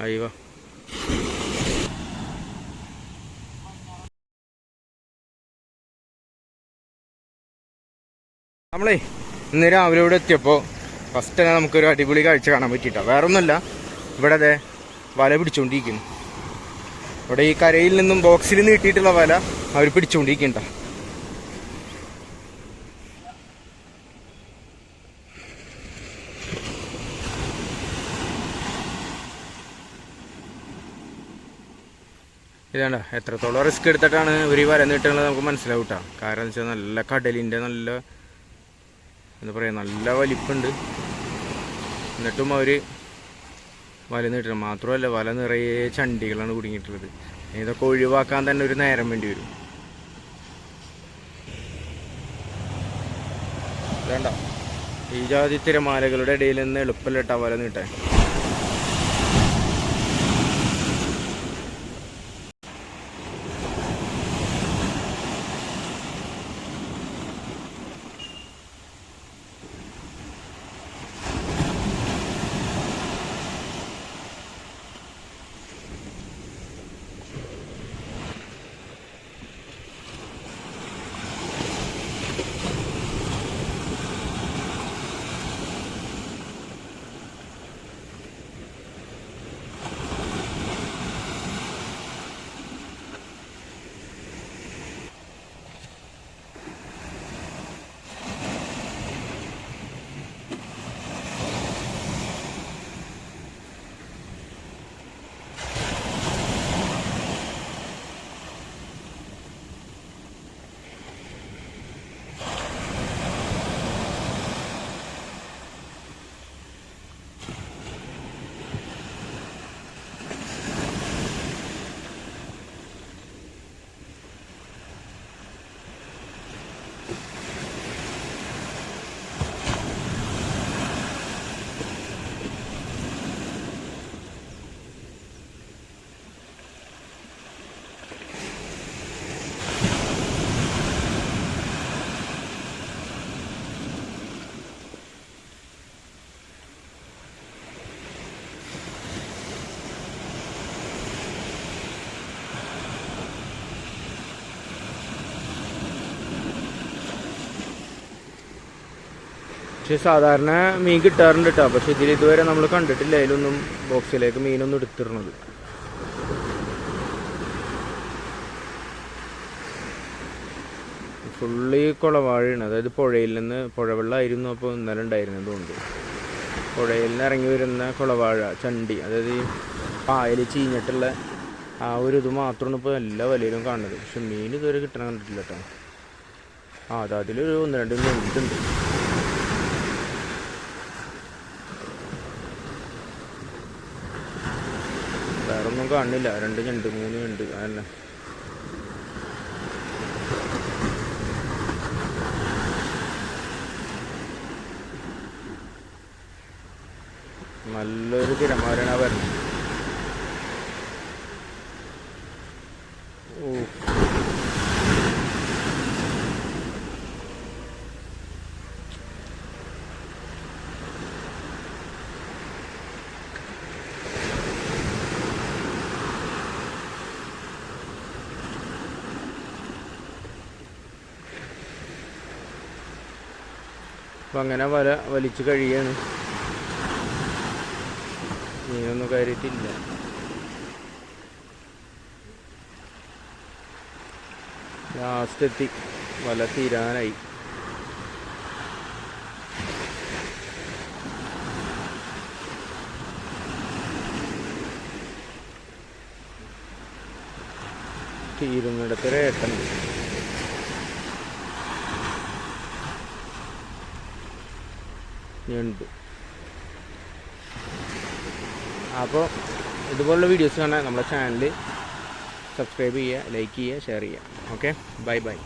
അയ്യോ നമ്മളെ ഇന്ന് രാവിലെ ഇവിടെ എത്തിയപ്പോൾ ഫസ്റ്റ് തന്നെ നമുക്കൊരു അടിപൊളി കാഴ്ച കാണാൻ പറ്റിയിട്ടോ. വേറെ ഒന്നുമല്ല ഇവിടെ അതെ വല പിടിച്ചുകൊണ്ടിരിക്കുന്നു ഇവിടെ ഈ കരയിൽ നിന്നും ബോക്സിൽ നീട്ടിയിട്ടുള്ള വല അവർ പിടിച്ചുകൊണ്ടിരിക്കണ്ട ഇതാണ്ട എത്രത്തോളം റിസ്ക് എടുത്തിട്ടാണ് ഇവർ ഈ നമുക്ക് മനസ്സിലാവും കേട്ടോ കാരണം എന്ന് വെച്ചാൽ നല്ല കടലിന്റെ നല്ല എന്താ പറയുക നല്ല വലിപ്പുണ്ട്. എന്നിട്ടും അവർ വല നീട്ടണം. മാത്രമല്ല വല നിറയെ ചണ്ടികളാണ് കുടുങ്ങിയിട്ടുള്ളത്. ഇതൊക്കെ ഒഴിവാക്കാൻ തന്നെ ഒരു നേരം വേണ്ടി വരും. വേണ്ട. ഈ ജാതി തിരമാലകളുടെ ഇടയിൽ നിന്ന് എളുപ്പമല്ല വല നീട്ടാൻ. പക്ഷെ സാധാരണ മീൻ കിട്ടാറുണ്ട് കേട്ടോ പക്ഷെ ഇതിൽ ഇതുവരെ നമ്മൾ കണ്ടിട്ടില്ല. അതിലൊന്നും ബോക്സിലേക്ക് മീനൊന്നും എടുത്തിരുന്നത്. ഫുള്ളി കുളവാഴയാണ്. അതായത് പുഴയിൽ നിന്ന് പുഴവെള്ളമായിരുന്നു അപ്പോൾ ഇന്നലെ ഉണ്ടായിരുന്നത് കൊണ്ട് പുഴയിൽ നിന്ന് ഇറങ്ങി വരുന്ന കുളവാഴ ചണ്ടി അതായത് ഈ പായൽ ചീഞ്ഞിട്ടുള്ള ആ ഒരു ഇത് മാത്രമാണ് ഇപ്പോൾ എല്ലാ വലയിലും കാണുന്നത്. പക്ഷെ മീൻ ഇതുവരെ കിട്ടണം കണ്ടിട്ടില്ല കേട്ടോ ആ അത് അതിലൊരു ഒന്ന് രണ്ട് മിനിറ്റ് വേറെ ഒന്നും കാണില്ല. രണ്ട് ഞണ്ട് മൂന്ന് ഞണ്ട് അതന്നെ. നല്ലൊരു തിരമാലാണ് വരുന്നത്. അപ്പം അങ്ങനെ വല വലിച്ചു കഴിയാണ്. മീനൊന്നും കയറിയിട്ടില്ല. ലാസ്റ്റ് എത്തി. വല തീരാനായി. തീരുന്നിടത്ത് ഞണ്ട് അപ്പോൾ ഇതുപോലുള്ള വീഡിയോസ് കാണാൻ നമ്മുടെ ചാനൽ സബ്സ്ക്രൈബ് ചെയ്യുക ലൈക്ക് ചെയ്യുക ഷെയർ ചെയ്യുക. ഓക്കെ ബൈ ബൈ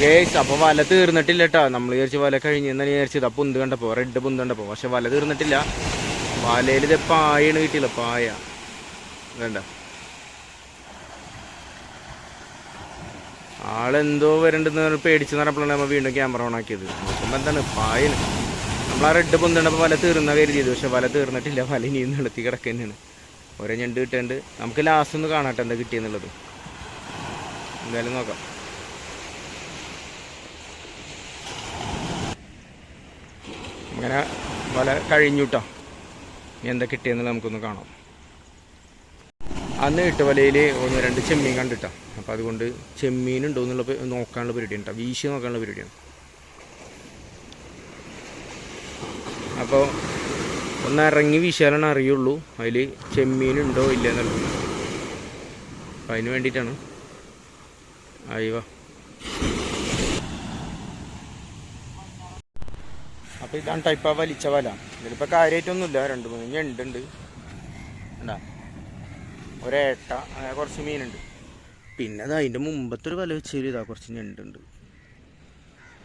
ഗേസ് അപ്പോൾ വല തീർന്നിട്ടില്ല കേട്ടോ നമ്മൾ വിചാരിച്ച് വല കഴിഞ്ഞെന്ന് വിചാരിച്ചത്. അപ്പൊ എന്ത് കണ്ടപ്പോൾ റെഡ് പുന്ത് കണ്ടപ്പോൾ പക്ഷെ വല തീർന്നിട്ടില്ല. വലയിൽ ഇത് പായയാണ് കിട്ടിയില്ല പായ. വേണ്ട. ആളെന്തോ വരണ്ടെന്ന് പേടിച്ച് നടപ്പോഴാണ് നമ്മൾ വീണ്ടും ക്യാമറ ഓൺ ആക്കിയത്. നോക്കുമ്പോൾ എന്താണ്? പായന് നമ്മൾ ആ റെഡ് പൊന്തണ്ടപ്പോൾ വല തീർന്ന കരുതിയത്. പക്ഷെ വല തീർന്നിട്ടില്ല. വല ഇനി നിളത്തി കിടക്കുന്നതാണ് ഒരേ ഞണ്ട് കിട്ടേണ്ട് നമുക്ക് ലാസ്റ്റ് ഒന്ന് കാണട്ടെ എന്താ കിട്ടിയെന്നുള്ളത്. എന്തായാലും നോക്കാം. അങ്ങനെ വല കഴിഞ്ഞു കേട്ടോ എന്താ കിട്ടിയെന്നുള്ളത് നമുക്കൊന്ന് കാണാം. അന്ന് ഇട്ട വലയിൽ ഒന്ന് രണ്ട് ചെമ്മീൻ കണ്ടിട്ടാ അപ്പോൾ അതുകൊണ്ട് ചെമ്മീൻ ഉണ്ടോ എന്നുള്ള നോക്കാനുള്ള പരിപാടിയാണ് കേട്ടോ വീശി നോക്കാനുള്ള പരിപാടിയാണ്. അപ്പോൾ ഒന്ന് ഇറങ്ങി വീശാലാണ് അറിയുള്ളൂ. അതിൽ ചെമ്മീൻ ഉണ്ടോ ഇല്ല എന്നുള്ളത് അപ്പം അതിന് വേണ്ടിയിട്ടാണ്. അയ്യോ അപ്പോൾ ഇതാണ് ടൈപ്പ് ആ വലിച്ച വല. ഇതിലിപ്പോൾ കാര്യമായിട്ടൊന്നുമില്ല രണ്ട് മൂന്ന് ഞണ്ടുണ്ട് ഉണ്ടാ ഒരേട്ട അങ്ങനെ കുറച്ച് മീനുണ്ട്. പിന്നെ അത് അതിന്റെ മുമ്പത്തെ ഒരു വല വെച്ചതിൽ ഇതാ കുറച്ച് ഞണ്ടുണ്ട്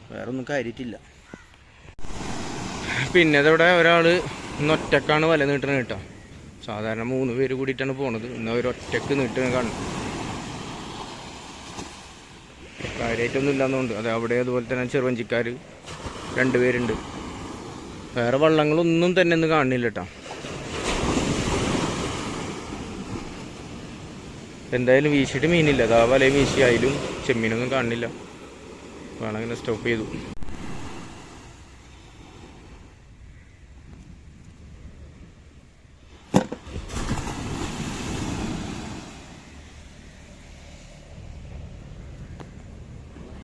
വേറെ ഒന്നും കാര്യമായിട്ടില്ല പിന്നെ അതവിടെ ഒരാൾ ഇന്ന് ഒറ്റക്കാണ് വല നീട്ടണത് കേട്ടോ. സാധാരണ മൂന്ന് പേര് കൂടിയിട്ടാണ് പോണത്. ഇന്ന് അവർ ഒറ്റയ്ക്ക് നീട്ടണ കാണും. കാര്യമായിട്ടൊന്നും ഇല്ലാന്നുകൊണ്ട് അത് അവിടെ അതുപോലെ തന്നെ ചെറുവഞ്ചിക്കാർ രണ്ട് പേരുണ്ട്. വേറെ വള്ളങ്ങളൊന്നും തന്നെ ഒന്ന് കാണുന്നില്ല കേട്ടോ എന്തായാലും വീശിയിട്ട് മീനില്ല. അതാ വലയും വീശി ആയാലും ചെമ്മീനൊന്നും കാണുന്നില്ല വേണമെങ്കിൽ സ്റ്റോപ്പ് ചെയ്തു.